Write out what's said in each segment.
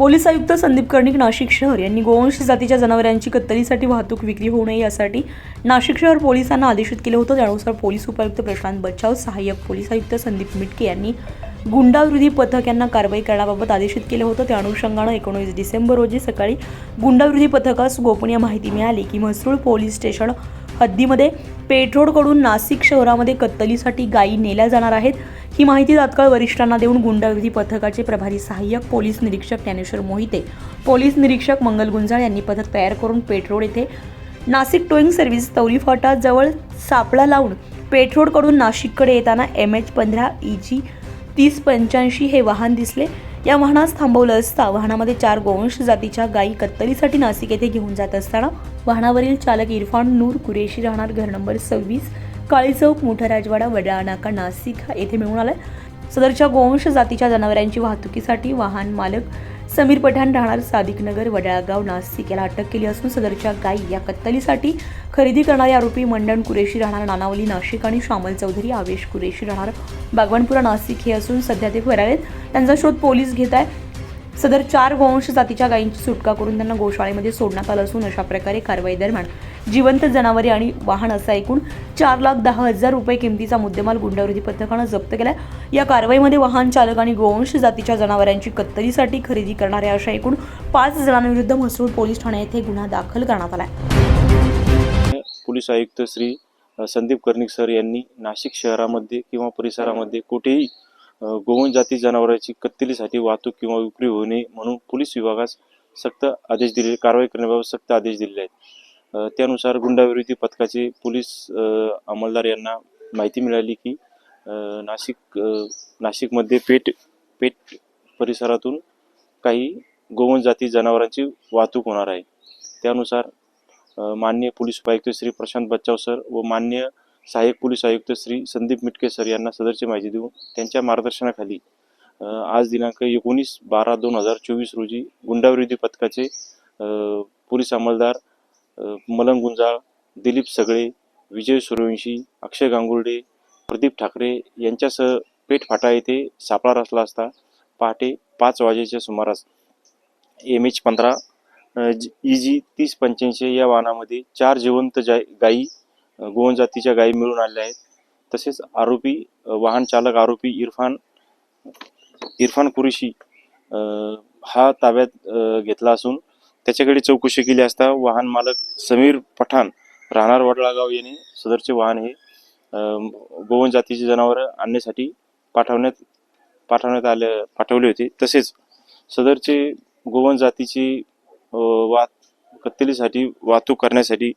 Police आयुक्त संदीप कर्णिक नाशिक शहर यांनी गोवंश जातीच्या जनावरांची कत्तलीसाठी वाहतूक विक्री होऊ नये यासाठी नाशिक शहर पोलिसांना आदेशित केलं होतं. त्यानुसार पोलीस उपायुक्त प्रशांत बच्चाव सहाय्यक पोलीस आयुक्त संदीप मिटके यांनी गुंडाविरोधी पथक यांना कारवाई करण्याबाबत आदेशित केलं होतं. त्या अनुषंगानं एकोणीस डिसेंबर रोजी सकाळी गुंडाविरोधी पथकास गोपनीय माहिती मिळाली की म्हसरूळ पोलीस स्टेशन हद्दीमध्ये पेठरोडकडून नाशिक शहरामध्ये कत्तलीसाठी गायी नेल्या जाणार आहेत. ही माहिती तात्काळ वरिष्ठांना देऊन गुंडाविरोधी पथकाचे प्रभारी सहाय्यक पोलीस निरीक्षक ज्ञानेश्वर मोहिते पोलीस निरीक्षक मंगल गुंजाळ यांनी पथक तयार करून पेठरोड येथे नाशिक टोईंग सर्व्हिस तौरी फाटाजवळ सापळा लावून पेठरोडकडून नाशिककडे येताना एम एच पंधरा ई जी तीस पंच्याऐंशी हे वाहन दिसले. या वाहनास थांबवलं असता वाहनामध्ये चार गोवंश जातीच्या गायी कत्तलीसाठी नाशिक येथे घेऊन जात असताना वाहनावरील चालक इरफान नूर कुरेशी राहणार घर नंबर सव्वीस काळी चौक मोठा राजवाडा वडाळा नाका नाशिक येथे मिळून आलाय. सदरच्या गोवंश जातीच्या जनावरांची वाहतुकीसाठी वाहन मालक समीर पठाण राहणार सादिकनगर वडाळगाव नाशिक. याला अटक केली असून सदरच्या गायी या कत्तलीसाठी खरेदी करणारे आरोपी मंडण कुरेशी राहणार नानावली नाशिक आणि श्यामल चौधरी आवेश कुरेशी राहणार बागवानपुरा नाशिक. हे असून सध्या ते फरार आहेत. त्यांचा शोध पोलीस घेत आहे. सदर चार गोवंश जातीच्या गायींची सुटका करून त्यांना गोशाळेमध्ये सोडण्यात आलं असून अशा प्रकारे कारवाई दरम्यान जिवंत जनावरे आणि वाहन असा एकूण चार लाख दहा हजार रुपये किमतीचा मुद्देमाल गुंडाविरोधी पथकानं जप्त केला या कारवाईमध्ये वाहन चालक आणि गोवंश जातीच्या जनावरांची कत्तलीसाठी खरेदी करणाऱ्या अशा एकूण पाच जणांविरुद्ध म्हसरूळ पोलीस ठाणे येथे गुन्हा दाखल करण्यात आला पोलीस आयुक्त श्री संदीप कर्णिक सर यांनी नाशिक शहरामध्ये किंवा परिसरामध्ये कुठेही गोवन गोवंश जाती जनावरांची कत्तलीसाठी वाहतूक किंवा विक्री होऊ नये म्हणून पोलीस विभागास सक्त आदेश दिले कारवाई करण्याबाबत सक्त आदेश दिलेले आहेत. त्यानुसार गुंडाविरोधी पथकाचे पोलीस अंमलदार यांना माहिती मिळाली की नाशिक नाशिकमध्ये पेठ पेठ परिसरातून काही गोवंश जाती जनावरांची वाहतूक होणार आहे. त्यानुसार मान्य पोलीस उपायुक्त श्री प्रशांत बच्चाव सर व मान्य सहाय्यक पोलीस आयुक्त श्री संदीप मिटके सर यांना सदरची माहिती देऊन त्यांच्या मार्गदर्शनाखाली आज दिनांक एकोणीस बारा दोन हजार चोवीस रोजी गुंडाविरोधी पथकाचे पोलीस अंमलदार मलंग गुंजाळ दिलीप सगळे विजय सूर्यवंशी अक्षय गांगुर्डे प्रदीप ठाकरे यांच्यासह पेठ फाटा येथे सापळा रचला असता. पहाटे पाच वाजेच्या सुमारास एम एच पंधरा ई जी तीस पंच्याऐंशी या वाहनामध्ये चार जिवंत जाय गायी गोवन जातीच्या गायी मिळून आलेल्या आहेत. तसेच आरोपी वाहन चालक आरोपी इरफान इरफान कुरेशी हा ताब्यात घेतला असून त्याच्याकडे चौकशी केली असता वाहन मालक समीर पठाण राहणार वडळागाव याने सदरचे वाहन हे गोवन जातीची जनावरं आणण्यासाठी पाठवण्यात पाठवण्यात आले पाठवले होते. तसेच सदरचे गोवन जातीची वाहत कत्तलीसाठी वाहतूक करण्यासाठी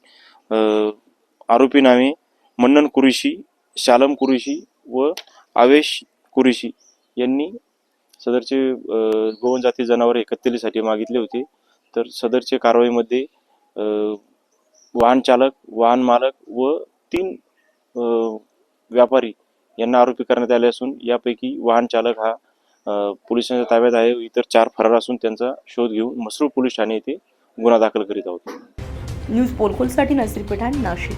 आरोपी नावे मन्नन कुरेशी शालम कुरेशी व आवेश कुरेशी यांनी सदरचे गोवन जाती जनावरे कत्तलीसाठी मागितले होते. तर सदरच्या कारवाईमध्ये वाहन चालक वाहन मालक व तीन व्यापारी यांना आरोपी करण्यात आले असून यापैकी वाहन चालक हा पोलिसांच्या ताब्यात आहे इतर चार फरार असून त्यांचा शोध घेऊन मसरूळ पोलीस ठाणे येथे गुन्हा दाखल करीत आहोत. न्यूज पोलखोलसाठी नसीर पठाण नाशिक.